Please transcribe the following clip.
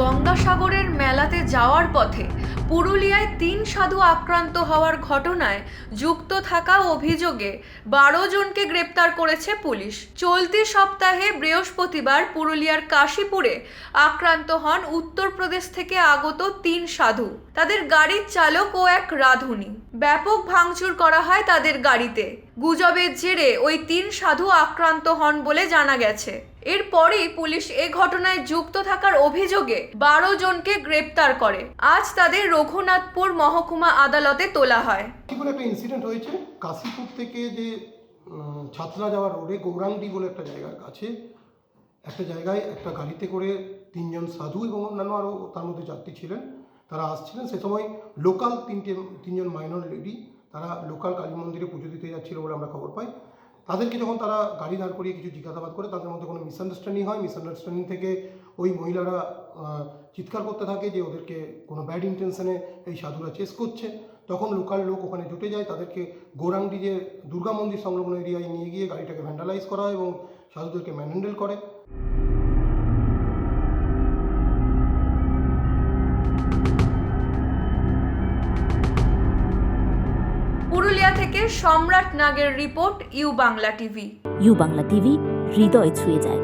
গঙ্গাসাগরের মেলাতে যাওয়ার পথে পুরুলিয়ায় তিন সাধু আক্রান্ত হওয়ার ঘটনায় যুক্ত থাকা অভিযোগে বারো জনকে গ্রেপ্তার করেছে পুলিশ। চলতি সপ্তাহে বৃহস্পতিবার পুরুলিয়ার কাশীপুরে আক্রান্ত হন উত্তরপ্রদেশ থেকে আগত তিন সাধু। তাদের গাড়ির চালক ও এক রাঁধুনি। ব্যাপক ভাঙচুর করা হয় তাদের গাড়িতে। গুজবের জেরে ওই তিন সাধু আক্রান্ত হন বলে জানা গেছে। এরপরই পুলিশ এ ঘটনায় যুক্ত থাকার অভিযোগে বারো জনকে গ্রেপ্তার করে। আজ তাদের রঘুনাথপুর মহকুমা আদালতে তোলা হয়। কাশীপুরে একটা ইনসিডেন্ট হয়েছে? কাশীপুর থেকে যে ছাত্রা যাওয়ার রোডে গৌরাঙ্গি বলে একটা জায়গার কাছে, একটা জায়গায় একটা গাড়িতে করে তিনজন সাধু এবং অন্যান্য আরও তার মধ্যে যাত্রী ছিলেন। তারা আসছিলেন। সে সময় লোকাল তিনটে, তিনজন মাইনর লেডি তারা লোকাল কালী মন্দিরে পুজো দিতে যাচ্ছিল বলে আমরা খবর পাই। তাদেরকে যখন তারা গাড়ি দাঁড় করিয়ে কিছু জিজ্ঞাসাবাদ করে, তাদের মধ্যে কোনো মিসআন্ডারস্ট্যান্ডিং হয়। মিসআন্ডারস্ট্যান্ডিং থেকে ওই মহিলারা চিৎকার করতে থাকে যে ওদেরকে কোনো ব্যাড ইন্টেনশনে এই সাধুরা চেস করছে। তখন লোকাল লোক ওখানে জুটে যায়, তাদেরকে গৌরাঙ্গি যে দুর্গা মন্দির সংলগ্ন এরিয়ায় নিয়ে গিয়ে গাড়িটাকে ভ্যান্ডালাইজ করা হয় এবং সাধুদেরকে ম্যানহ্যান্ডেল করে। পুরুলিয়া থেকে সম্রাট নাগের report U Bangla TV. U Bangla TV হৃদয় ছুঁয়ে যায়।